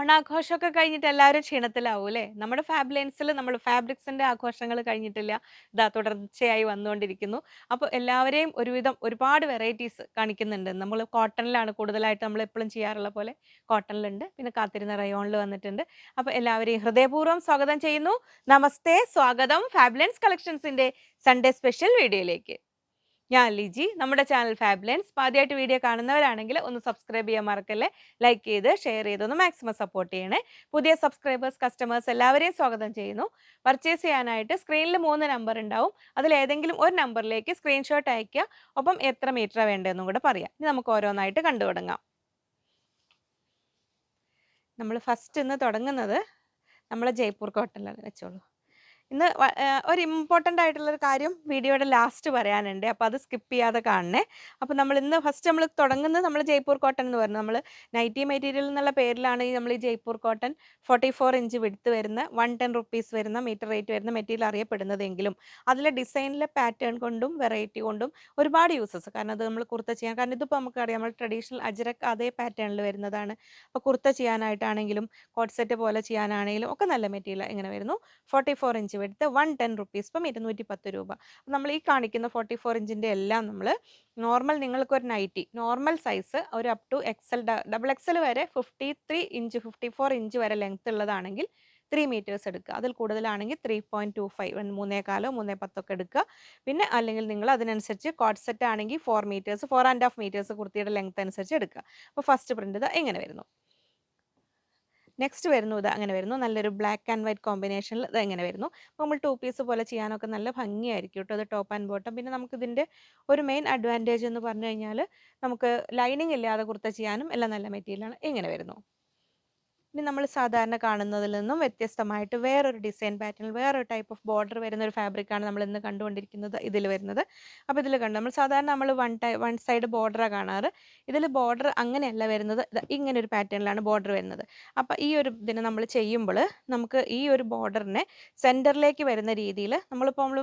ഓണാഘോഷമൊക്കെ കഴിഞ്ഞിട്ട് എല്ലാവരും ക്ഷീണത്തിലാവും അല്ലേ? നമ്മുടെ ഫാബ്ലൈൻസിൽ നമ്മൾ ഫാബ്രിക്സിന്റെ ആഘോഷങ്ങൾ കഴിഞ്ഞിട്ടില്ല. ഇതാ തുടർച്ചയായി വന്നുകൊണ്ടിരിക്കുന്നു. അപ്പോൾ എല്ലാവരെയും ഒരുവിധം ഒരുപാട് വെറൈറ്റീസ് കാണിക്കുന്നുണ്ട്. നമ്മൾ കോട്ടണിലാണ് കൂടുതലായിട്ട് നമ്മൾ എപ്പോഴും ചെയ്യാറുള്ള പോലെ കോട്ടണിലുണ്ട്. പിന്നെ കാത്തിരുന്ന റയോണിൽ വന്നിട്ടുണ്ട്. അപ്പോൾ എല്ലാവരെയും ഹൃദയപൂർവം സ്വാഗതം ചെയ്യുന്നു. നമസ്തേ. സ്വാഗതം ഫാബ്ലൻസ് കളക്ഷൻസിന്റെ സൺഡേ സ്പെഷ്യൽ വീഡിയോയിലേക്ക് ഞാൻ ലിജി. നമ്മുടെ ചാനൽ ഫാബ്ലൻസ്. ആദ്യമായിട്ട് വീഡിയോ കാണുന്നവരാണെങ്കിൽ ഒന്ന് സബ്സ്ക്രൈബ് ചെയ്യാൻ മറക്കല്ലേ? ലൈക്ക് ചെയ്ത് ഷെയർ ചെയ്ത് ഒന്ന് മാക്സിമം സപ്പോർട്ട് ചെയ്യണേ. പുതിയ സബ്സ്ക്രൈബേഴ്സ് കസ്റ്റമേഴ്സ് എല്ലാവരെയും സ്വാഗതം ചെയ്യുന്നു. പർച്ചേസ് ചെയ്യാനായിട്ട് സ്ക്രീനിൽ മൂന്ന് നമ്പർ ഉണ്ടാവും. അതിൽ ഏതെങ്കിലും ഒരു നമ്പറിലേക്ക് സ്ക്രീൻഷോട്ട് അയക്കുക ഒപ്പം എത്ര മീറ്റർ വേണ്ടതെന്നും കൂടെ പറയാം. ഇനി നമുക്ക് ഓരോന്നായിട്ട് കണ്ടു തുടങ്ങാം. നമ്മൾ ഫസ്റ്റ് ഇന്ന് തുടങ്ങുന്നത് നമ്മളെ ജയ്പൂർ കോട്ടണിലാണ് വെച്ചോളൂ. ഇന്ന് ഒരു ഇമ്പോർട്ടന്റ് ആയിട്ടുള്ളൊരു കാര്യം വീഡിയോയുടെ ലാസ്റ്റ് പറയാനുണ്ട്. അപ്പോൾ അത് സ്കിപ്പ് ചെയ്യാതെ കാണണേ. അപ്പോൾ നമ്മൾ ഇന്ന് ഫസ്റ്റ് നമ്മൾ തുടങ്ങുന്നത് നമ്മൾ ജയ്പൂർ കോട്ടൺ എന്ന് പറഞ്ഞു. നമ്മൾ നൈറ്റി മെറ്റീരിയൽ എന്നുള്ള പേരിലാണ് ഈ നമ്മൾ ഈ Jaipur cotton forty four inch വിടുത്ത് വരുന്ന വൺ ടെൻ റുപ്പീസ് വരുന്ന മീറ്റർ റേറ്റ് വരുന്ന മെറ്റീരിയൽ അറിയപ്പെടുന്നതെങ്കിലും അതിലെ ഡിസൈനിലെ പാറ്റേൺ കൊണ്ടും വെറൈറ്റി കൊണ്ടും ഒരുപാട് യൂസസ് കാരണം അത് നമ്മൾ കുർത്ത ചെയ്യാൻ കാരണം ഇതിപ്പോൾ നമുക്കറിയാം നമ്മൾ ട്രഡീഷണൽ അജരക്ക് അതേ പാറ്റേണിൽ വരുന്നതാണ്. അപ്പോൾ കുർത്ത ചെയ്യാനായിട്ടാണെങ്കിലും കോട്ട് സെറ്റ് പോലെ ചെയ്യാനാണെങ്കിലും ഒക്കെ നല്ല മെറ്റീരിയൽ ഇങ്ങനെ വരുന്നു. ഫോർട്ടി ഫോർ ഇഞ്ച് വെടുത്ത് വൺ ടെൻ റുപ്പീസ് ഇപ്പം ഇരുന്നൂറ്റി പത്ത് രൂപ നമ്മൾ ഈ കാണിക്കുന്ന ഫോർട്ടി ഫോർ ഇഞ്ചിന്റെ എല്ലാം നമ്മൾ നോർമൽ നിങ്ങൾക്ക് ഒരു നൈറ്റി നോർമൽ സൈസ് ഒരു up to X L double X L വരെ fifty three inch fifty four inch വരെ ലെങ്ത് ഉള്ളതാണെങ്കിൽ ത്രീ മീറ്റേഴ്സ് എടുക്കുക. അതിൽ കൂടുതലാണെങ്കിൽ ത്രീ പോയിന്റ് ടു ഫൈവ് മൂന്നേകാലോ മൂന്നേ പത്തൊക്കെ എടുക്കുക. പിന്നെ അല്ലെങ്കിൽ നിങ്ങൾ അതിനനുസരിച്ച് കോട്ട് സെറ്റ് ആണെങ്കിൽ four metres four and half metres കുർത്തിയുടെ length അനുസരിച്ച് എടുക്കുക. അപ്പോൾ ഫസ്റ്റ് പ്രിന്റ് എങ്ങനെ വരുന്നു. നെക്സ്റ്റ് വരുന്നു ഇത് അങ്ങനെ വരുന്നു. നല്ലൊരു ബ്ലാക്ക് ആൻഡ് വൈറ്റ് കോമ്പിനേഷനിൽ ഇത് അങ്ങനെ വരുന്നു. നമ്മൾ ടു പീസ് പോലെ ചെയ്യാനൊക്കെ നല്ല ഭംഗിയായിരിക്കും കേട്ടോ അത് ടോപ്പ് ആൻഡ് ബോട്ടം. പിന്നെ നമുക്ക് ഇതിന്റെ ഒരു മെയിൻ അഡ്വാന്റേജ് എന്ന് പറഞ്ഞു കഴിഞ്ഞാൽ നമുക്ക് ലൈനിങ് ഇല്ലാതെ കുർത്ത ചെയ്യാനും എല്ലാം നല്ല മെറ്റീരിയലാണ് ഇങ്ങനെ വരുന്നു. ഇനി നമ്മൾ സാധാരണ കാണുന്നതിൽ നിന്നും വ്യത്യസ്തമായിട്ട് വേറൊരു ഡിസൈൻ പാറ്റേണിൽ വേറൊരു ടൈപ്പ് ഓഫ് ബോർഡർ വരുന്ന ഒരു ഫാബ്രിക്കാണ് നമ്മൾ ഇന്ന് കണ്ടുകൊണ്ടിരിക്കുന്നത് ഇതിൽ വരുന്നത്. അപ്പോൾ ഇതിൽ കണ്ടു. നമ്മൾ സാധാരണ നമ്മൾ വൺ ടൈ വൺ സൈഡ് ബോർഡറാണ് കാണാറ്. ഇതിൽ ബോർഡർ അങ്ങനെയല്ല വരുന്നത്. ഇങ്ങനെ ഒരു പാറ്റേണിലാണ് ബോർഡർ വരുന്നത്. അപ്പോൾ ഈ ഒരു ഇതിന് നമ്മൾ ചെയ്യുമ്പോൾ നമുക്ക് ഈ ഒരു ബോർഡറിനെ സെന്ററിലേക്ക് വരുന്ന രീതിയിൽ നമ്മളിപ്പോൾ നമ്മൾ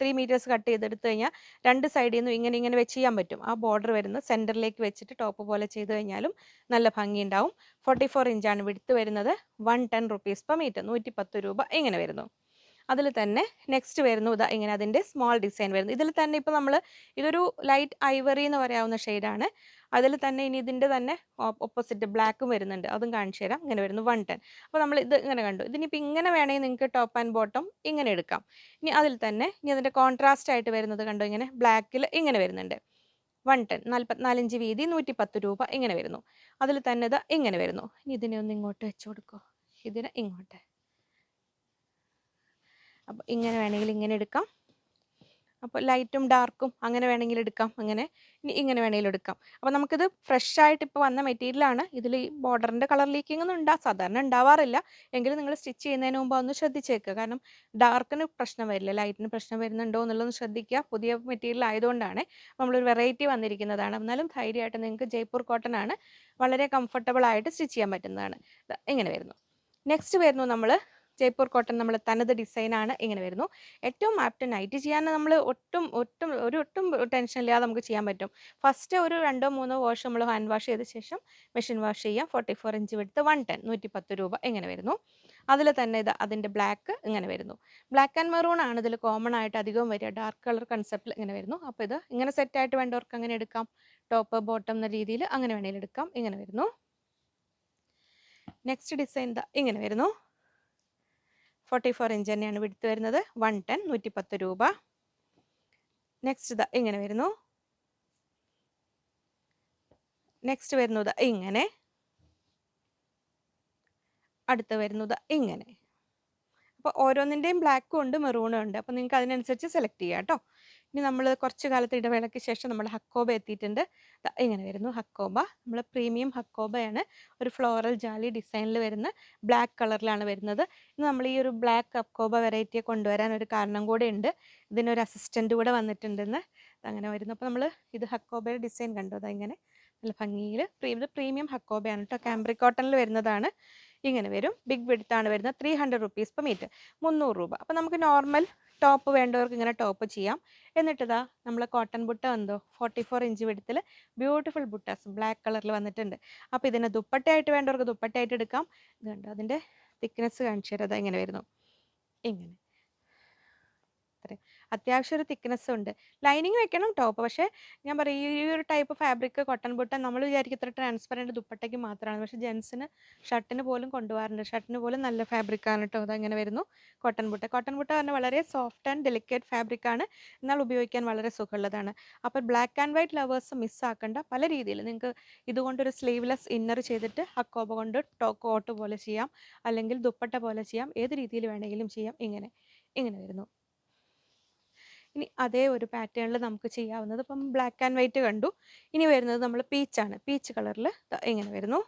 ത്രീ മീറ്റേഴ്സ് കട്ട് ചെയ്തെടുത്ത് കഴിഞ്ഞാൽ രണ്ട് സൈഡിൽ നിന്നും ഇങ്ങനെ ഇങ്ങനെ വെച്ച് ചെയ്യാൻ പറ്റും. ആ ബോർഡർ വരുന്നത് സെന്ററിലേക്ക് വെച്ചിട്ട് ടോപ്പ് പോലെ ചെയ്ത് കഴിഞ്ഞാലും നല്ല ഭംഗി ഉണ്ടാവും ഫോർട്ടി ഫോർ ഇഞ്ചാണ് വിടുത്ത് വരുന്നത്. One ten rupees per metre. നൂറ്റി പത്ത് രൂപ ഇങ്ങനെ വരുന്നു. അതിൽ തന്നെ നെക്സ്റ്റ് വരുന്നു ഇതാ ഇങ്ങനെ അതിന്റെ സ്മോൾ ഡിസൈൻ വരുന്നു. ഇതിൽ തന്നെ ഇപ്പോൾ നമ്മൾ ഇതൊരു ലൈറ്റ് ഐവറി എന്ന് പറയാവുന്ന ഷെയ്ഡാണ്. അതിൽ തന്നെ ഇനി ഇതിന്റെ തന്നെ ഓപ്പോസിറ്റ് ബ്ലാക്കും വരുന്നുണ്ട്. അതും കാണിച്ചു തരാം. ഇങ്ങനെ വരുന്നു വൺ ടെൻ. അപ്പോൾ നമ്മൾ ഇത് ഇങ്ങനെ കണ്ടു. ഇതിനിപ്പോൾ ഇങ്ങനെ വേണമെങ്കിൽ നിങ്ങൾക്ക് ടോപ്പ് ആൻഡ് ബോട്ടം ഇങ്ങനെ എടുക്കാം. ഇനി അതിൽ തന്നെ ഇനി അതിന്റെ കോൺട്രാസ്റ്റ് ആയിട്ട് വരുന്നത് കണ്ടോ ഇങ്ങനെ? ബ്ലാക്കിൽ ഇങ്ങനെ വരുന്നുണ്ട്. വൺ ടെൻ നാൽപ്പത്തിനാലഞ്ച് വീതി നൂറ്റി പത്ത് രൂപ ഇങ്ങനെ വരുന്നു. അതിൽ തന്നെ ഇത് ഇങ്ങനെ വരുന്നു. ഇനി ഇതിനെ ഒന്ന് ഇങ്ങോട്ട് വെച്ച് കൊടുക്കോ. ഇതിനെ ഇങ്ങോട്ട്. അപ്പോൾ ഇങ്ങനെ വേണമെങ്കിൽ ഇങ്ങനെ എടുക്കാം. അപ്പോൾ ലൈറ്റും ഡാർക്കും അങ്ങനെ വേണമെങ്കിൽ എടുക്കാം അങ്ങനെ ഇങ്ങനെ വേണമെങ്കിലും എടുക്കാം. അപ്പോൾ നമുക്കിത് ഫ്രഷ് ആയിട്ട് ഇപ്പോൾ വന്ന മെറ്റീരിയലാണ് ഇതിൽ ഈ ബോർഡറിന്റെ കളർ ലീക്കിംഗ് ഒന്നും ഉണ്ടാ സാധാരണ ഉണ്ടാവാറില്ല. എങ്കിലും നിങ്ങൾ സ്റ്റിച്ച് ചെയ്യുന്നതിന് മുമ്പ് ഒന്ന് ശ്രദ്ധിച്ചേക്കുക. കാരണം ഡാർക്കിന് പ്രശ്നം വരില്ല ലൈറ്റിന് പ്രശ്നം വരുന്നുണ്ടോ എന്നുള്ളതൊന്ന് ശ്രദ്ധിക്കുക. പുതിയ മെറ്റീരിയൽ ആയതുകൊണ്ടാണ് നമ്മളൊരു വെറൈറ്റി വന്നിരിക്കുന്നതാണ്. എന്നാലും ധൈര്യമായിട്ട് നിങ്ങൾക്ക് ജയ്പൂർ കോട്ടൺ ആണ്. വളരെ കംഫർട്ടബിൾ ആയിട്ട് സ്റ്റിച്ച് ചെയ്യാൻ പറ്റുന്നതാണ്. ഇങ്ങനെ വരുന്നു. നെക്സ്റ്റ് വരുന്നു നമ്മൾ ജയ്പൂർ കോട്ടൺ നമ്മൾ തനത് ഡിസൈനാണ് ഇങ്ങനെ വരുന്നു. ഏറ്റവും ആപ്റ്റ് നൈറ്റ് ചെയ്യാൻ നമ്മൾ ഒട്ടും ഒട്ടും ഒരു ഒട്ടും ടെൻഷൻ ഇല്ലാതെ നമുക്ക് ചെയ്യാൻ പറ്റും. ഫസ്റ്റ് ഒരു രണ്ടോ മൂന്നോ വാഷ് നമ്മൾ ഹാൻഡ് വാഷ് ചെയ്ത ശേഷം മെഷീൻ വാഷ് ചെയ്യാം. ഫോർട്ടി ഫോർ ഇഞ്ച് വിടുത്ത് വൺ ടെൻ നൂറ്റി പത്ത് രൂപ ഇങ്ങനെ വരുന്നു. അതിൽ തന്നെ ഇത് അതിന്റെ ബ്ലാക്ക് ഇങ്ങനെ വരുന്നു. ബ്ലാക്ക് ആൻഡ് മെറൂൺ ആണ് ഇതിൽ കോമൺ ആയിട്ട് അധികം വരിക. ഡാർക്ക് കളർ കൺസെപ്റ്റിൽ ഇങ്ങനെ വരുന്നു. അപ്പോൾ ഇത് ഇങ്ങനെ സെറ്റായിട്ട് വേണ്ടവർക്ക് അങ്ങനെ എടുക്കാം. ടോപ്പ് ബോട്ടം എന്ന രീതിയിൽ അങ്ങനെ വേണമെങ്കിൽ എടുക്കാം. ഇങ്ങനെ വരുന്നു. നെക്സ്റ്റ് ഡിസൈൻ ഇങ്ങനെ വരുന്നു. ഫോർട്ടി ഫോർ ഇഞ്ച് തന്നെയാണ് വിടുത്ത് വരുന്നത്. വൺ ടെൻ നൂറ്റി പത്ത് രൂപ. നെക്സ്റ്റ് ഇതാ ഇങ്ങനെ വരുന്നു. നെക്സ്റ്റ് വരുന്നത് ഇങ്ങനെ. അടുത്ത് വരുന്നത് ഇങ്ങനെ. അപ്പോൾ ഓരോന്നിന്റെയും ബ്ലാക്കും ഉണ്ട് മെറൂണും ഉണ്ട്. അപ്പോൾ നിങ്ങൾക്ക് അതിനനുസരിച്ച് സെലക്ട് ചെയ്യാം കേട്ടോ. ഇനി നമ്മൾ കുറച്ച് കാലത്ത് ഇടവേളയ്ക്ക് ശേഷം നമ്മൾ ഹക്കോബ എത്തിയിട്ടുണ്ട്. ഇങ്ങനെ വരുന്നു ഹക്കോബ. നമ്മൾ പ്രീമിയം ഹക്കോബയാണ്. ഒരു ഫ്ലോറൽ ജാലി ഡിസൈനിൽ വരുന്ന ബ്ലാക്ക് കളറിലാണ് വരുന്നത്. ഇന്ന് നമ്മൾ ഈ ഒരു ബ്ലാക്ക് ഹക്കോബ വെറൈറ്റിയെ കൊണ്ടുവരാൻ ഒരു കാരണം കൂടെ ഉണ്ട്. ഇതിനൊരു അസിസ്റ്റന്റ് കൂടെ വന്നിട്ടുണ്ടെന്ന് അങ്ങനെ വരുന്നു. അപ്പോൾ നമ്മൾ ഇത് ഹക്കോബയുടെ ഡിസൈൻ കണ്ടു. ഇങ്ങനെ നല്ല ഭംഗിയിൽ പ്രീമിയം ഹക്കോബയാണ് കേട്ടോ. കാംബ്രിക് കോട്ടണിൽ വരുന്നതാണ്. ഇങ്ങനെ വരും. ബിഗ് വിടുത്താണ് വരുന്നത്. Three hundred rupees per metre മുന്നൂറ് രൂപ. അപ്പം നമുക്ക് നോർമൽ ടോപ്പ് വേണ്ടവർക്ക് ഇങ്ങനെ ടോപ്പ് ചെയ്യാം. എന്നിട്ടിതാ നമ്മൾ കോട്ടൺ ബുട്ട എന്തോ? ഫോർട്ടി ഫോർ ഇഞ്ച് വിടത്തിൽ ബ്യൂട്ടിഫുൾ ബുട്ടാസ് ബ്ലാക്ക് കളറിൽ വന്നിട്ടുണ്ട്. അപ്പോൾ ഇതിനെ ദുപ്പട്ടയായിട്ട് വേണ്ടവർക്ക് ദുപ്പട്ടയായിട്ട് എടുക്കാം. ഇതുണ്ട്. അതിന്റെ തിക്നെസ് കാണിച്ചു തരാം. ഇങ്ങനെ വരുന്നു. ഇങ്ങനെ. അത്രയും. അത്യാവശ്യം ഒരു തിക്നെസ് ഉണ്ട്. ലൈനിങ് വെക്കണം ടോപ്പ് പക്ഷേ ഞാൻ പറയും ഈ ഒരു ടൈപ്പ് ഫാബ്രിക് കോട്ടൺ ബുട്ട നമ്മൾ വിചാരിക്കും ഇത്ര ട്രാൻസ്പെറന്റ് ദുപ്പട്ടയ്ക്ക് മാത്രമാണ്. പക്ഷേ ജെൻസിന് ഷർട്ടിന് പോലും കൊണ്ടുപോകാറുണ്ട്. ഷർട്ടിന് പോലും നല്ല ഫാബ്രിക് ഫാബ്രിക്കാണ് കേട്ടോ അതങ്ങനെ വരുന്നു കോട്ടൺ ബുട്ട കോട്ടൺ ബുട്ട പറഞ്ഞാൽ വളരെ സോഫ്റ്റ് ആൻഡ് ഡെലിക്കേറ്റ് ഫാബ്രിക് ആണ്. എന്നാൽ ഉപയോഗിക്കാൻ വളരെ സുഖമുള്ളതാണ്. അപ്പോൾ ബ്ലാക്ക് ആൻഡ് വൈറ്റ് ലവേഴ്സ് മിസ്സാക്കേണ്ട പല രീതിയിൽ നിങ്ങൾക്ക് ഇതുകൊണ്ടൊരു സ്ലീവ്ലെസ് ഇന്നർ ചെയ്തിട്ട് അക്കോബ കൊണ്ട് കോട്ട് പോലെ ചെയ്യാം. അല്ലെങ്കിൽ ദുപ്പട്ട പോലെ ചെയ്യാം. ഏത് രീതിയിൽ വേണമെങ്കിലും ചെയ്യാം. ഇങ്ങനെ ഇങ്ങനെ വരുന്നു. ഇനി അതേ ഒരു പാറ്റേണിൽ നമുക്ക് ചെയ്യാവുന്നത് ഇപ്പം ബ്ലാക്ക് ആൻഡ് വൈറ്റ് കണ്ടു. ഇനി വരുന്നത് നമ്മൾ പീച്ചാണ് പീച്ച് കളറിൽ എങ്ങനെ വരുന്നു.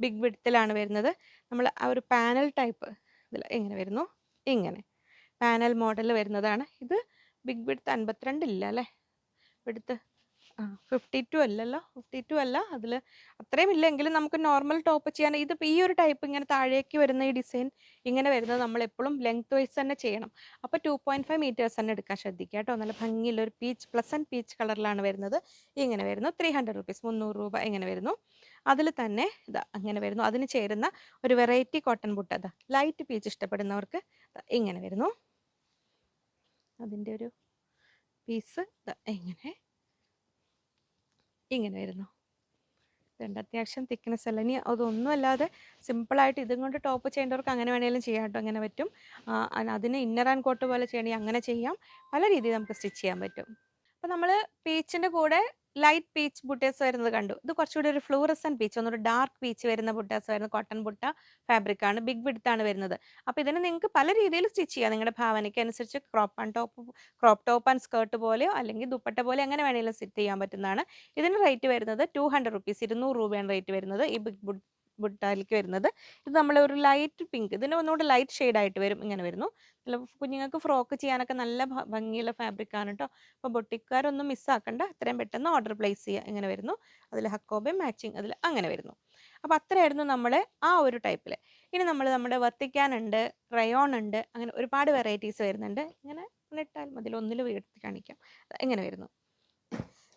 ബിഗ് വിഡ്ത്തിലാണ് വരുന്നത്. നമ്മൾ ആ ഒരു പാനൽ ടൈപ്പ് ഇതിൽ എങ്ങനെ വരുന്നു. ഇങ്ങനെ. പാനൽ മോഡൽ വരുന്നതാണ്. ഇത് ബിഗ് വിഡ്ത്ത് അൻപത്തിരണ്ട് ഇല്ല അല്ലേ? വിഡ്ത്ത് ആ ഫിഫ്റ്റി ടു അല്ലല്ലോ? ഫിഫ്റ്റി ടു അല്ല. അതിൽ അത്രയും ഇല്ലെങ്കിലും നമുക്ക് നോർമൽ ടോപ്പ് ചെയ്യാൻ ഇത് ഈ ഒരു ടൈപ്പ് ഇങ്ങനെ താഴേക്ക് വരുന്ന ഈ ഡിസൈൻ ഇങ്ങനെ വരുന്നത് നമ്മൾ എപ്പോഴും ലെങ്ത് വൈസ് തന്നെ ചെയ്യണം. അപ്പോൾ ടു പോയിന്റ് ഫൈവ് മീറ്റേഴ്സ് തന്നെ എടുക്കാൻ ശ്രദ്ധിക്കുക കേട്ടോ. നല്ല ഭംഗിയുള്ള ഒരു പീച്ച് ആൻഡ് പീച്ച് കളറിലാണ് വരുന്നത്. ഇങ്ങനെ വരുന്നു. ത്രീ ഹൺഡ്രഡ് റുപ്പീസ് മുന്നൂറ് രൂപ ഇങ്ങനെ വരുന്നു. അതിൽ തന്നെ ഇതാ അങ്ങനെ വരുന്നു. അതിന് ചേരുന്ന ഒരു വെറൈറ്റി കോട്ടൺ ബുട്ട ഇതാ ലൈറ്റ് പീച്ച് ഇഷ്ടപ്പെടുന്നവർക്ക് ഇങ്ങനെ വരുന്നു. അതിന്റെ ഒരു പീസ് ഇങ്ങനെ ഇങ്ങനെ വരുന്നു ഇതുണ്ട് അത്യാവശ്യം തിക്നെസ് അല്ല. ഇനി അതൊന്നും അല്ലാതെ സിമ്പിളായിട്ട് ഇതും കൊണ്ട് ടോപ്പ് ചെയ്യേണ്ടവർക്ക് അങ്ങനെ വേണമെങ്കിലും ചെയ്യാം കേട്ടോ. അങ്ങനെ പറ്റും. അതിന് ഇന്നർ ആൻഡ് കോട്ട് പോലെ ചെയ്യണമെങ്കിൽ അങ്ങനെ ചെയ്യാം. പല രീതിയിൽ നമുക്ക് സ്റ്റിച്ച് ചെയ്യാൻ പറ്റും. അപ്പോൾ നമ്മൾ പീച്ചിന്റെ കൂടെ ലൈറ്റ് പീച്ച് ബുട്ടേഴ്സ് വരുന്നത് കണ്ടു. ഇത് കുറച്ചുകൂടി ഒരു ഫ്ലൂറസൻ പീച്ച് ഒന്നൊരു ഡാർക്ക് പീച്ച് വരുന്ന ബുട്ടേഴ്സ് വരുന്ന കോട്ടൺ ബുട്ട ഫാബ്രിക് ആണ് ബിഗ് വിഡ്ത്താണ് വരുന്നത്. അപ്പോൾ ഇതിന് നിങ്ങൾക്ക് പല രീതിയിൽ സ്റ്റിച്ച് ചെയ്യാം. നിങ്ങളുടെ ഭാവനയ്ക്ക് അനുസരിച്ച് crop and top crop top and skirt പോലെയോ അല്ലെങ്കിൽ ദുപ്പട്ട പോലെ എങ്ങനെ വേണമെങ്കിലും സ്റ്റിച്ച് ചെയ്യാൻ പറ്റുന്നതാണ്. ഇതിന് റേറ്റ് വരുന്നത് ടു ഹൺഡ്രഡ് റുപ്പീസ് ഇരുന്നൂറ് രൂപയാണ് റേറ്റ് വരുന്നത് ഈ ബിഗ് ബുട്ട് ബുട്ടാലിക്ക് വരുന്നത്. ഇത് നമ്മൾ ഒരു ലൈറ്റ് പിങ്ക് ഇതിന് ഒന്നുകൂടെ ലൈറ്റ് ഷെയ്ഡായിട്ട് വരും ഇങ്ങനെ വരുന്നു. കുഞ്ഞുങ്ങൾക്ക് ഫ്രോക്ക് ചെയ്യാനൊക്കെ നല്ല ഭംഗിയുള്ള ഫാബ്രിക് ആണ് കേട്ടോ അപ്പോൾ ബൊട്ടിക്കാരൊന്നും മിസ്സാക്കണ്ട. എത്രയും പെട്ടെന്ന് ഓർഡർ പ്ലേസ് ചെയ്യുക ഇങ്ങനെ വരുന്നു. അതിൽ ഹക്കോബയും മാച്ചിങ് അതിൽ അങ്ങനെ വരുന്നു. അപ്പോൾ അത്രയായിരുന്നു നമ്മൾ ആ ഒരു ടൈപ്പിൽ ഇനി നമ്മൾ നമ്മുടെ വർത്തിക്കാൻ ഉണ്ട് റയോൺ ഉണ്ട് അങ്ങനെ ഒരുപാട് വെറൈറ്റീസ് വരുന്നുണ്ട്. ഇങ്ങനെ ഇട്ടാൽ മതി. ഒന്നിൽ എടുത്ത് കാണിക്കാം. ഇങ്ങനെ വരുന്നു.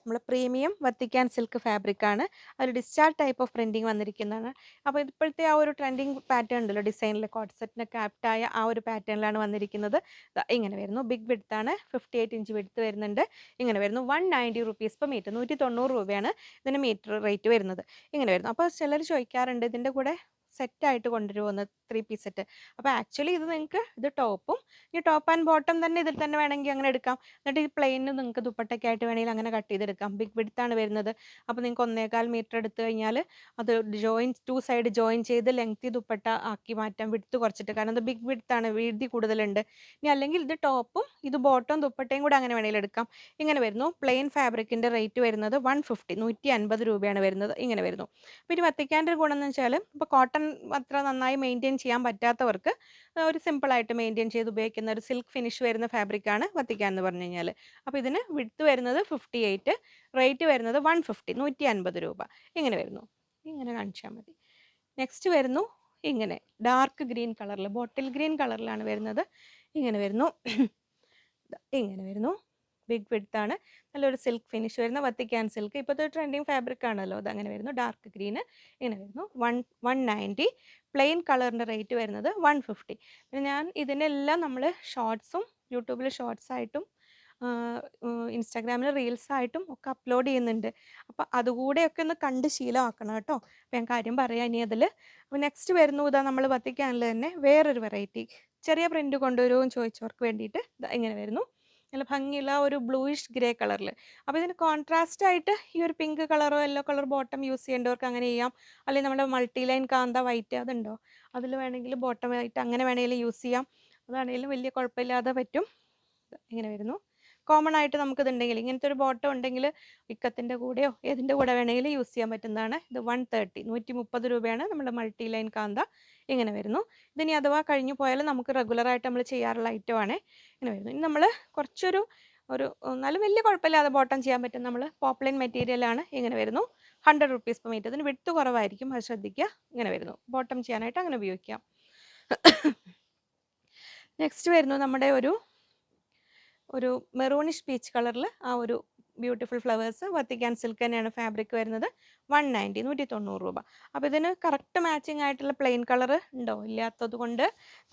നമ്മൾ പ്രീമിയം വത്തിക്കാൻ സിൽക്ക് ഫാബ്രിക് ആണ് ഒരു ഡിസ്ചാർജ് ടൈപ്പ് ഓഫ് പ്രിന്റിങ് വന്നിരിക്കുന്നതാണ്. അപ്പോൾ ഇപ്പോഴത്തെ ആ ഒരു ട്രെൻഡിങ് പാറ്റേൺ ഉണ്ടല്ലോ ഡിസൈനിൽ കോട്ട്സെറ്റിനൊക്കെ ആപ്റ്റായ ആ ഒരു പാറ്റേണിലാണ് വന്നിരിക്കുന്നത്. ഇങ്ങനെ വരുന്നു. ബിഗ് വിടുത്താണ് ഫിഫ്റ്റി എയ്റ്റ് ഇഞ്ച് വിഡ്ത്ത് വരുന്നുണ്ട്. ഇങ്ങനെ വരുന്നു. വൺ നയന്റി റുപ്പീസ് ഇപ്പോൾ മീറ്റർ നൂറ്റി തൊണ്ണൂറ് രൂപയാണ് ഇതിന് മീറ്റർ റേറ്റ് വരുന്നത്. ഇങ്ങനെ വരുന്നു. അപ്പോൾ ചിലർ ചോദിക്കാറുണ്ട് ഇതിന്റെ കൂടെ സെറ്റായിട്ട് കൊണ്ടുവരുമെന്ന് ത്രീ പീസ് സെറ്റ്. അപ്പോൾ ആക്ച്വലി ഇത് നിങ്ങൾക്ക് ഇത് ടോപ്പും ഈ ടോപ്പ് ആൻഡ് ബോട്ടം തന്നെ ഇതിൽ തന്നെ വേണമെങ്കിൽ അങ്ങനെ എടുക്കാം. എന്നിട്ട് ഈ പ്ലെയിന് നിങ്ങൾക്ക് ദുപ്പട്ടയ്ക്ക് ആയിട്ട് വേണമെങ്കിൽ അങ്ങനെ കട്ട് ചെയ്തെടുക്കാം. ബിഗ് വിടുത്താണ് വരുന്നത്. അപ്പോൾ നിങ്ങൾക്ക് ഒന്നേകാൽ മീറ്റർ എടുത്തു കഴിഞ്ഞാൽ അത് ജോയിൻ ടു സൈഡ് ജോയിൻ ചെയ്ത് ലെങ്തി ദുപ്പട്ട ആക്കി മാറ്റാം വിടുത്ത് കുറച്ചിട്ട് കാരണം ഇത് ബിഗ് വിടുത്താണ് വീതി കൂടുതലുണ്ട്. ഇനി അല്ലെങ്കിൽ ഇത് ടോപ്പും ഇത് ബോട്ടവും ദുപ്പട്ടയും കൂടെ അങ്ങനെ വേണമെങ്കിൽ എടുക്കാം. ഇങ്ങനെ വരുന്നു. പ്ലെയിൻ ഫാബ്രിക്കിന്റെ റേറ്റ് വരുന്നത് വൺ ഫിഫ്റ്റി നൂറ്റി അൻപത് രൂപയാണ് വരുന്നത്. ഇങ്ങനെ വരുന്നു. പിന്നെ വത്തിക്കാന്റെ ഗുണം എന്ന് വെച്ചാൽ ഇപ്പോൾ കോട്ടൺ അത്ര നന്നായി മെയിന്റെയിൻ ചെയ്യാൻ പറ്റാത്തവർക്ക് ഒരു സിമ്പിളായിട്ട് മെയിന്റെയിൻ ചെയ്ത് ഉപയോഗിക്കുന്ന ഒരു സിൽക്ക് ഫിനിഷ് വരുന്ന ഫാബ്രിക്കാണ് വത്തിക്കാൻ എന്ന് പറഞ്ഞു കഴിഞ്ഞാൽ അപ്പോൾ ഇതിന് വിടുത്ത് വരുന്നത് ഫിഫ്റ്റി എയ്റ്റ് റേറ്റ് വരുന്നത് വൺ ഫിഫ്റ്റി നൂറ്റി അൻപത് രൂപ. ഇങ്ങനെ വരുന്നു. ഇങ്ങനെ കാണിച്ചാൽ മതി. നെക്സ്റ്റ് വരുന്നു ഇങ്ങനെ. ഡാർക്ക് ഗ്രീൻ കളറിൽ ബോട്ടിൽ ഗ്രീൻ കളറിലാണ് വരുന്നത്. ഇങ്ങനെ വരുന്നു. ഇങ്ങനെ വരുന്നു. ബിഗ് വിഡ്ത്ത് ആണ്. നല്ലൊരു സിൽക്ക് ഫിനിഷ് വരുന്ന വത്തിക്കാൻ സിൽക്ക് ഇപ്പോഴത്തെ ട്രെൻഡിങ് ഫാബ്രിക് ആണല്ലോ അത് അങ്ങനെ വരുന്നു. ഡാർക്ക് ഗ്രീന് ഇങ്ങനെ വരുന്നു. വൺ വൺ നയന്റി പ്ലെയിൻ കളറിന്റെ റേറ്റ് വരുന്നത് വൺ ഫിഫ്റ്റി പിന്നെ ഞാൻ ഇതിനെല്ലാം നമ്മൾ ഷോർട്സും യൂട്യൂബിൽ ഷോർട്സ് ആയിട്ടും ഇൻസ്റ്റാഗ്രാമിൽ റീൽസ് ആയിട്ടും ഒക്കെ അപ്ലോഡ് ചെയ്യുന്നുണ്ട്. അപ്പോൾ അതുകൂടെയൊക്കെ ഒന്ന് കണ്ട് ശീലമാക്കണം കേട്ടോ. അപ്പോൾ ഞാൻ കാര്യം പറയാം ഇനി അതിൽ അപ്പോൾ നെക്സ്റ്റ് വരുന്നു ഇതാ നമ്മൾ വത്തിക്കാനിൽ തന്നെ വേറൊരു വെറൈറ്റി ചെറിയ പ്രിന്റ് കൊണ്ടുവരുമോ എന്ന് ചോദിച്ചവർക്ക് വേണ്ടിയിട്ട് ഇങ്ങനെ വരുന്നു. നല്ല ഭംഗിയുള്ള ഒരു ബ്ലൂയിഷ് ഗ്രേ കളറിൽ അപ്പോൾ ഇതിന് കോൺട്രാസ്റ്റ് ആയിട്ട് ഈ ഒരു പിങ്ക് കളറോ യെല്ലോ കളർ ബോട്ടം യൂസ് ചെയ്യേണ്ടവർക്ക് അങ്ങനെ ചെയ്യാം. അല്ലെങ്കിൽ നമ്മുടെ മൾട്ടി ലൈൻ കാന്ത വൈറ്റ് അതുണ്ടോ? അതിൽ വേണമെങ്കിൽ ബോട്ടം ആയിട്ട് അങ്ങനെ വേണമെങ്കിലും യൂസ് ചെയ്യാം. അതാണെങ്കിലും വലിയ കുഴപ്പമില്ലാതെ പറ്റും. ഇങ്ങനെ വരുന്നു. കോമൺ ആയിട്ട് നമുക്കിതുണ്ടെങ്കിൽ ഇങ്ങനത്തെ ഒരു ബോട്ടം ഉണ്ടെങ്കിൽ ഇക്കത്തിന്റെ കൂടെയോ ഏതിന്റെ കൂടെ വേണമെങ്കിലും യൂസ് ചെയ്യാൻ പറ്റുന്നതാണ്. ഇത് വൺ തേർട്ടി നൂറ്റി മുപ്പത് രൂപയാണ് നമ്മുടെ മൾട്ടി ലൈൻ കാന്ത. ഇങ്ങനെ വരുന്നു. ഇതിനി അഥവാ കഴിഞ്ഞു പോയാൽ നമുക്ക് റെഗുലറായിട്ട് നമ്മൾ ചെയ്യാറുള്ള ഐറ്റം ആണ്. ഇങ്ങനെ വരുന്നു. ഇനി നമ്മൾ കുറച്ചൊരു ഒരു എന്നാലും വലിയ കുഴപ്പമില്ലാതെ ബോട്ടം ചെയ്യാൻ പറ്റും നമ്മൾ പോപ്ലൈൻ മെറ്റീരിയലാണ് ഇങ്ങനെ വരുന്നു. ഹൺഡ്രഡ് റുപ്പീസ് പെർ മീറ്റർ ഇതിന് വിട്ടു കുറവായിരിക്കും. അത് ശ്രദ്ധിക്കുക. ഇങ്ങനെ വരുന്നു. ബോട്ടം ചെയ്യാനായിട്ട് അങ്ങനെ ഉപയോഗിക്കാം. നെക്സ്റ്റ് വരുന്നു നമ്മുടെ ഒരു ഒരു മെറൂണിഷ് പീച്ച് കളറിൽ ആ ഒരു ബ്യൂട്ടിഫുൾ ഫ്ലവേഴ്സ് വത്തിക്കാൻ സിൽക്ക് തന്നെയാണ് ഫാബ്രിക് വരുന്നത്. വൺ നയന്റി നൂറ്റി തൊണ്ണൂറ് രൂപ. അപ്പോൾ ഇതിന് കറക്റ്റ് മാച്ചിങ് ആയിട്ടുള്ള പ്ലെയിൻ കളർ ഉണ്ടോ? ഇല്ലാത്തത് കൊണ്ട്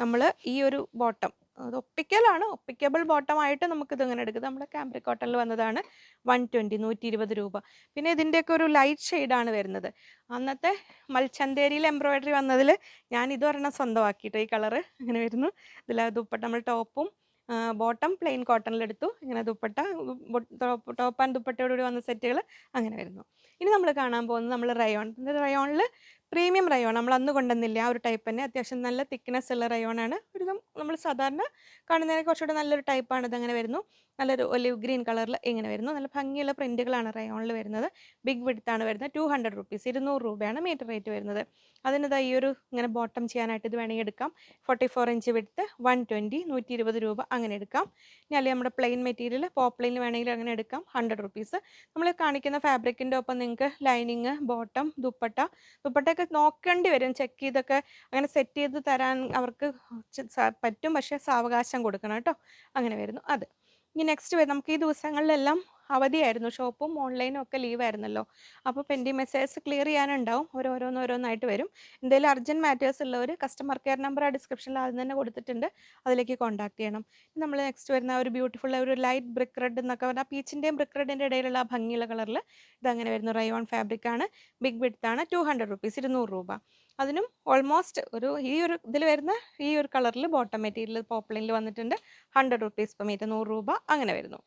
നമ്മൾ ഈ ഒരു ബോട്ടം അത് ഒപ്പിക്കലാണ്. ഒപ്പിക്കബിൾ ആയിട്ട് നമുക്കിത് ഇങ്ങനെ എടുക്കുന്നത് നമ്മുടെ ക്യാമ്പ്രിക് കോട്ടണിൽ വന്നതാണ് വൺ ട്വന്റി നൂറ്റി ഇരുപത് രൂപ. പിന്നെ ഇതിന്റെയൊക്കെ ഒരു ലൈറ്റ് ഷെയ്ഡാണ് വരുന്നത്. അന്നത്തെ മൽച്ചന്തേരിയിൽ എംബ്രോയ്ഡറി വന്നതിൽ ഞാൻ ഇതൊരെണ്ണം സ്വന്തമാക്കിയിട്ട് ഈ കളറ് ഇങ്ങനെ വരുന്നു. ഇതിൽ ദുപ്പട്ട നമ്മൾ ടോപ്പും ബോട്ടം പ്ലെയിൻ കോട്ടണിലെടുത്തു ഇങ്ങനെ ദുപ്പട്ട ടോപ്പ് ആൻഡ് ദുപ്പട്ടയോടുകൂടി വന്ന സെറ്റുകൾ അങ്ങനെ വരുന്നു. ഇനി നമ്മൾ കാണാൻ പോകുന്നത് നമ്മൾ റയോൺ റയോണിൽ പ്രീമിയം റയോൺ നമ്മൾ അന്ന് കൊണ്ടുവന്നില്ല ആ ഒരു ടൈപ്പ് തന്നെ. അത്യാവശ്യം നല്ല തിക്നെസ് ഉള്ള റയോണാണ് ഒരു നമ്മൾ സാധാരണ കാണുന്നതിനെ കുറച്ചുകൂടെ നല്ലൊരു ടൈപ്പാണ് ഇതങ്ങനെ വരുന്നു. നല്ലൊരു ഒലിവ് ഗ്രീൻ കളറിൽ ഇങ്ങനെ വരുന്നു. നല്ല ഭംഗിയുള്ള പ്രിന്റുകളാണ് റയോണിൽ വരുന്നത്. ബിഗ് വിടുത്താണ് വരുന്നത്. ടു ഹൺഡ്രഡ് റുപ്പീസ് ഇരുന്നൂറ് രൂപയാണ് മീറ്റർ റേറ്റ് വരുന്നത്. അതിന് ഈ ഒരു ഇങ്ങനെ ബോട്ടം ചെയ്യാനായിട്ട് ഇത് വേണമെങ്കിൽ എടുക്കാം. ഫോർട്ടി ഫോർ ഇഞ്ച് വിടുത്ത് വൺ ട്വന്റി നൂറ്റി ഇരുപത് രൂപ അങ്ങനെ എടുക്കാം. ഇനി അല്ലെങ്കിൽ നമ്മുടെ പ്ലെയിൻ മെറ്റീരിയൽ പോപ്ലെയിൻ വേണമെങ്കിൽ അങ്ങനെ എടുക്കാം. ഹൺഡ്രഡ് റുപ്പീസ് നമ്മൾ കാണിക്കുന്ന ഫാബ്രിക്കിന്റെ ഒപ്പം നിങ്ങൾക്ക് ലൈനിങ് ബോട്ടം ദുപ്പട്ട. ദുപ്പട്ടയൊക്കെ നോക്കേണ്ടി വരും. ചെക്ക് ചെയ്തൊക്കെ അങ്ങനെ സെറ്റ് ചെയ്ത് തരാൻ അവർക്ക് പറ്റും. പക്ഷേ സാവകാശം കൊടുക്കണം കേട്ടോ. അങ്ങനെ വരുന്നു. അത്. ഇനി നെക്സ്റ്റ് വരും നമുക്ക് ഈ ദിവസങ്ങളിലെല്ലാം അവധിയായിരുന്നു. ഷോപ്പും ഓൺലൈനും ഒക്കെ ലീവ് ആയിരുന്നല്ലോ. അപ്പോൾ പെൻഡിങ് മെസ്സേജസ് ക്ലിയർ ചെയ്യാനുണ്ടാവും. ഓരോരോന്ന് ഓരോന്നായിട്ട് വരും. എന്തെങ്കിലും അർജന്റ് മാറ്റേഴ്സ് ഉള്ളവർ കസ്റ്റമർ കെയർ നമ്പർ ആ ഡിസ്ക്രിപ്ഷനിൽ ആദ്യം തന്നെ കൊടുത്തിട്ടുണ്ട്. അതിലേക്ക് കോൺടാക്ട് ചെയ്യണം. നമ്മൾ നെക്സ്റ്റ് വരുന്ന ഒരു ബ്യൂട്ടിഫുൾ ഒരു ലൈറ്റ് ബ്രിക്ക് റെഡ് എന്നൊക്കെ പറഞ്ഞാൽ പീച്ചിന്റെയും ബ്രിക്ക് റെഡിന്റെ ഇടയിലുള്ള ഭംഗിയുള്ള കളറിൽ ഇതങ്ങനെ വരുന്നു. റയോൺ ഫാബ്രിക് ആണ്. ബിഗ് വിഡ്ത്ത് ആണ്. ടു ഹൺഡ്രഡ് റുപ്പീസ് ഇരുന്നൂറ് രൂപ. അതിനും ഓൾമോസ്റ്റ് ഒരു ഈ ഒരു ഇതിൽ വരുന്ന ഈ ഒരു കളറിൽ ബോട്ടം മെറ്റീരിയൽ പോപ്പളിനിൽ വന്നിട്ടുണ്ട് ഹൺഡ്രഡ് റുപ്പീസ് പെർ മീറ്റർ നൂറ് രൂപ അങ്ങനെ വരുന്നു.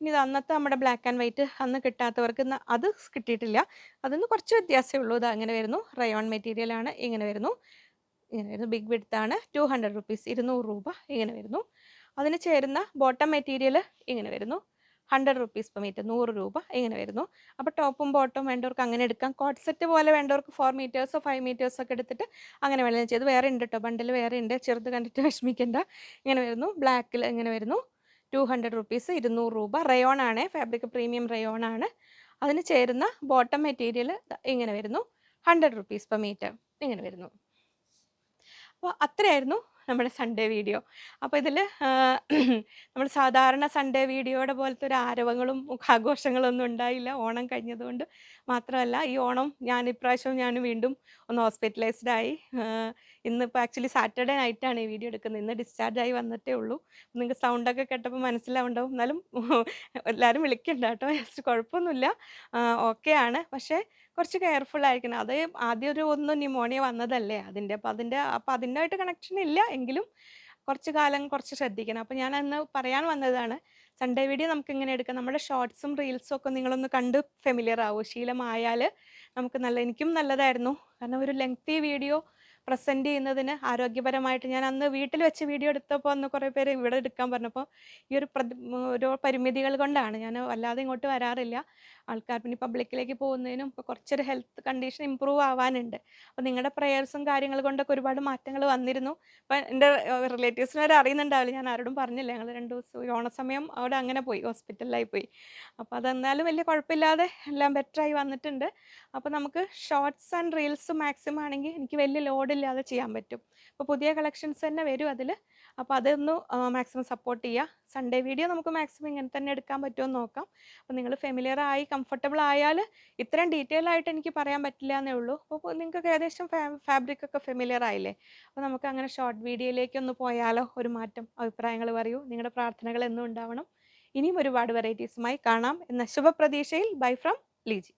ഇനി ഇത് അന്നത്തെ നമ്മുടെ ബ്ലാക്ക് ആൻഡ് വൈറ്റ് അന്ന് കിട്ടാത്തവർക്ക് അത് കിട്ടിയിട്ടില്ല. അതിന് കുറച്ച് വ്യത്യാസമേ ഉള്ളൂ. ഇത് അങ്ങനെ വരുന്നു. റയോൺ മെറ്റീരിയൽ ആണ് ഇങ്ങനെ വരുന്നു. ഇങ്ങനെ വരുന്നു. ബിഗ് വിടുത്താണ് ടു ഹൺഡ്രഡ് റുപ്പീസ് ഇരുന്നൂറ് രൂപ ഇങ്ങനെ വരുന്നു. അതിന് ചേരുന്ന ബോട്ടം മെറ്റീരിയൽ ഇങ്ങനെ വരുന്നു. ഹൺഡ്രഡ് റുപ്പീസ് പെർ മീറ്റർ നൂറ് രൂപ ഇങ്ങനെ വരുന്നു. അപ്പോൾ ടോപ്പും ബോട്ടും വേണ്ടവർക്ക് അങ്ങനെ എടുക്കാം. കോട്ട് സെറ്റ് പോലെ വേണ്ടവർക്ക് ഫോർ മീറ്റേഴ്സോ ഫൈവ് മീറ്റേഴ്സോ ഒക്കെ എടുത്തിട്ട് അങ്ങനെ വേണമെങ്കിൽ ചെയ്ത് വേറെ ഉണ്ട് കേട്ടോ ബണ്ടിൽ വേറെ ഉണ്ട്. ചെറുത് കണ്ടിട്ട് വിഷമിക്കേണ്ട. ഇങ്ങനെ വരുന്നു. ബ്ലാക്കിൽ ഇങ്ങനെ വരുന്നു. ടു ഹൺഡ്രഡ് റുപ്പീസ് ഇരുന്നൂറ് രൂപ. റയോൺ ആണ്. ഫാബ്രിക് പ്രീമിയം റയോൺ ആണ്. അതിന് ചേരുന്ന ബോട്ടം മെറ്റീരിയൽ ഇങ്ങനെ വരുന്നു. ഹൺഡ്രഡ് റുപ്പീസ് പെർ മീറ്റർ ഇങ്ങനെ വരുന്നു. അപ്പോൾ അത്രയായിരുന്നു നമ്മുടെ സൺഡേ വീഡിയോ അപ്പോൾ ഇതിൽ നമ്മൾ സാധാരണ സൺഡേ വീഡിയോയുടെ പോലത്തെ ഒരു ആരവങ്ങളും ആഘോഷങ്ങളും ഒന്നും ഉണ്ടായില്ല. ഓണം കഴിഞ്ഞതുകൊണ്ട് മാത്രമല്ല ഈ ഓണം ഞാൻ ഇപ്രാവശ്യം ഞാൻ വീണ്ടും ഒന്ന് ഹോസ്പിറ്റലൈസ്ഡ് ആയി. ഇന്നിപ്പോൾ ആക്ച്വലി സാറ്റർഡേ നൈറ്റാണ് ഈ വീഡിയോ എടുക്കുന്നത്. ഇന്ന് ഡിസ്ചാർജ് ആയി വന്നിട്ടേ ഉള്ളൂ. നിങ്ങൾക്ക് സൗണ്ടൊക്കെ കേട്ടപ്പോൾ മനസ്സിലാവുണ്ടാവും. എന്നാലും എല്ലാവരും വിളിക്കണ്ട കേട്ടോ. ജസ്റ്റ് കുഴപ്പമൊന്നുമില്ല. ഓക്കെ ആണ്. പക്ഷേ കുറച്ച് കെയർഫുൾ ആയിരിക്കണം. അത് ആദ്യം ഒരു ഒന്ന് ന്യൂമോണിയ വന്നതല്ലേ അതിന്റെ അപ്പോൾ അതിന്റെ അപ്പോൾ അതിന്റെതായിട്ട് കണക്ഷൻ ഇല്ല എങ്കിലും കുറച്ച് കാലം കുറച്ച് ശ്രദ്ധിക്കണം. അപ്പോൾ ഞാൻ അന്ന് പറയാൻ വന്നതാണ് സൺഡേ വീഡിയോ നമുക്ക് ഇങ്ങനെ എടുക്കാം. നമ്മുടെ ഷോർട്സും റീൽസും ഒക്കെ നിങ്ങളൊന്ന് കണ്ട് ഫെമിലിയർ ആവും. ശീലമായാൽ നമുക്ക് നല്ല എനിക്കും നല്ലതായിരുന്നു. കാരണം ഒരു ലെങ്തി വീഡിയോ പ്രസന്റ് ചെയ്യുന്നതിന് ആരോഗ്യപരമായിട്ട് ഞാൻ അന്ന് വീട്ടിൽ വെച്ച് വീഡിയോ എടുത്തപ്പോൾ അന്ന് കുറേ പേര് ഇവിടെ എടുക്കാൻ പറഞ്ഞപ്പോൾ ഈ ഒരു ഓരോ പരിമിതികൾ കൊണ്ടാണ്. ഞാൻ വല്ലാതെ ഇങ്ങോട്ട് വരാറില്ല. ആൾക്കാർ പിന്നെ പബ്ലിക്കിലേക്ക് പോകുന്നതിനും ഇപ്പോൾ കുറച്ചൊരു ഹെൽത്ത് കണ്ടീഷൻ ഇമ്പ്രൂവ് ആവാനുണ്ട്. അപ്പോൾ നിങ്ങളുടെ പ്രേയേഴ്സും കാര്യങ്ങൾ കൊണ്ടൊക്കെ ഒരുപാട് മാറ്റങ്ങൾ വന്നിരുന്നു. അപ്പം എന്റെ റിലേറ്റീവ്സിന് വരെ അറിയുന്നുണ്ടാവില്ല. ഞാൻ ആരോടും പറഞ്ഞില്ല. ഞങ്ങൾ രണ്ട് ദിവസം ഓണസമയം അവിടെ അങ്ങനെ പോയി. ഹോസ്പിറ്റലിലായി പോയി. അപ്പോൾ അതെന്നാലും വലിയ കുഴപ്പമില്ലാതെ എല്ലാം ബെറ്ററായി വന്നിട്ടുണ്ട്. അപ്പോൾ നമുക്ക് ഷോർട്സ് ആൻഡ് റീൽസ് മാക്സിമം ആണെങ്കിൽ എനിക്ക് വലിയ ലോഡില്ലാതെ ചെയ്യാൻ പറ്റും. അപ്പോൾ പുതിയ കളക്ഷൻസ് തന്നെ വരും അതിൽ അപ്പോൾ അതൊന്ന് മാക്സിമം സപ്പോർട്ട് ചെയ്യുക സൺഡേ വീഡിയോ നമുക്ക് മാക്സിമം ഇങ്ങനെ തന്നെ എടുക്കാൻ പറ്റുമോ എന്ന് നോക്കാം. അപ്പോൾ നിങ്ങൾ ഫെമിലിയർ ആയി കംഫർട്ടബിൾ ആയാൽ ഇത്രയും ഡീറ്റെയിൽ ആയിട്ട് എനിക്ക് പറയാൻ പറ്റില്ല എന്നേ ഉള്ളൂ. അപ്പോൾ നിങ്ങൾക്ക് ഏകദേശം ഫാബ്രിക് ഒക്കെ ഫെമിലിയർ ആയില്ലേ? അപ്പോൾ നമുക്ക് അങ്ങനെ ഷോർട്ട് വീഡിയോയിലേക്ക് ഒന്ന് പോയാലോ? ഒരു മാറ്റം അഭിപ്രായങ്ങൾ പറയൂ. നിങ്ങളുടെ പ്രാർത്ഥനകൾ എന്നും ഉണ്ടാവണം. ഇനിയും ഒരുപാട് വെറൈറ്റീസുമായി കാണാം. എന്ന ശുഭപ്രതീക്ഷയിൽ ബൈ ഫ്രം ലീജി.